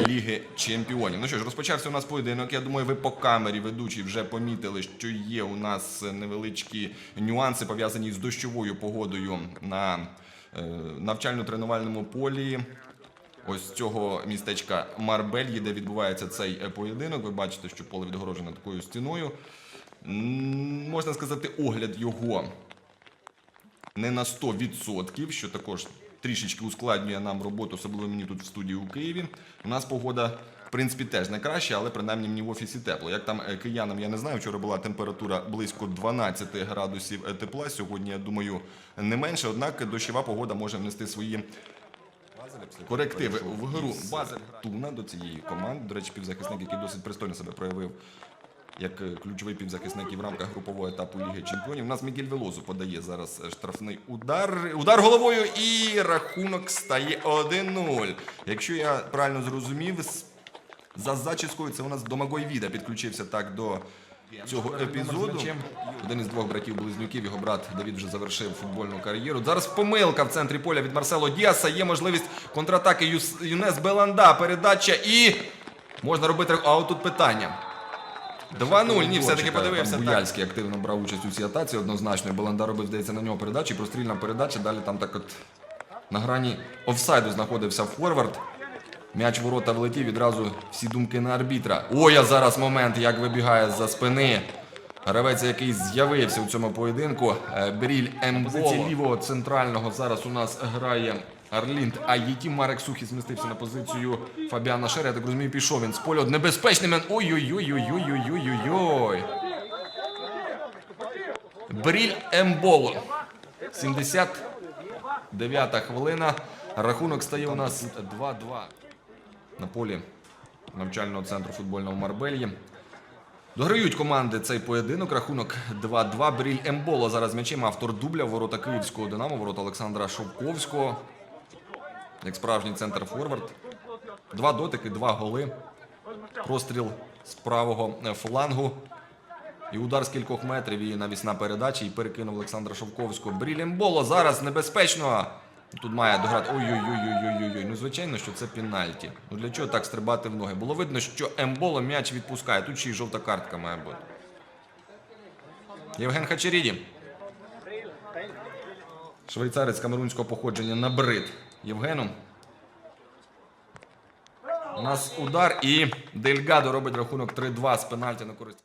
Ліги Чемпіонів. Ну що ж, розпочався у нас поєдинок. Я думаю, ви по камері ведучі вже помітили, що є у нас невеличкі нюанси пов'язані з дощовою погодою на е, навчально-тренувальному полі. Ось цього містечка Марбельї, де відбувається цей е, поєдинок. Ви бачите, що поле відгорожено такою стіною. Можна сказати, огляд його не на 100%, що також трішечки ускладнює нам роботу, особливо мені тут в студії у Києві. У нас погода, в принципі, теж не краща, але принаймні мені в офісі тепло. Як там е, киянам, я не знаю. Вчора була температура близько 12 градусів е, тепла. Сьогодні, я думаю, не менше. Однак дощова погода може внести свої корективи в гру. Базель Туна до цієї команди. До речі, півзахисник, який досить пристойно себе проявив як е, ключовий півзахисник і в рамках групового етапу Ліги Чемпіонів. У нас Мігель Велозу подає зараз е, штрафний удар. Удар головою і рахунок стає 1-0. Якщо я правильно зрозумів, за зачіскою це у нас Домагой Віда підключився так до цього епізоду. Один із двох братів близнюків, його брат Давід вже завершив футбольну кар'єру. Зараз помилка в центрі поля від Марсело Діаса. Є можливість контратаки Юс- Юнес Беланда. Передача і можна робити. А от тут питання. 2-0, ні, все-таки подивився. Буяльський активно брав участь у цій атаці, однозначно. Баланда робив, здається, на нього передачі. прострільна передача. Далі там так от на грані офсайду знаходився форвард. М'яч ворота влетів, відразу всі думки на арбітра. Ой, а зараз момент, як вибігає з-за спини. Гравець, який з'явився у цьому поєдинку. Е, Бріль Емболо. лівого центрального зараз у нас грає Арлінд Аїті. Марек Сухі змістився на позицію Фабіана Шера. Я так розумію, пішов він з поля. Небезпечний мен. Ой-ой-ой-ой-ой-ой-ой-ой. Бріль Емболо. 79 хвилина. Рахунок стає у нас 2-2 на полі навчального центру футбольного Марбельї. Дограють команди цей поєдинок. Рахунок 2-2. Бріль Емболо зараз м'ячем. Автор дубля ворота Київського Динамо, ворота Олександра Шовковського. Як справжній центр форвард. Два дотики, два голи. Простріл з правого е, флангу. І удар з кількох метрів і навісна передача і перекинув Олександра Шовковського. Бріль Емболо зараз небезпечно. Тут має дограти. Ой-ой-ой-ой-ой-ой. Ну, звичайно, що це пенальті. Ну для чого так стрибати в ноги? Було видно, що Емболо м'яч відпускає. Тут ще й жовта картка має бути. Євген Хачеріді. Швейцарець камерунського походження набрид Євгену. У нас удар і Дельгадо робить рахунок 3-2 з пенальті на користь.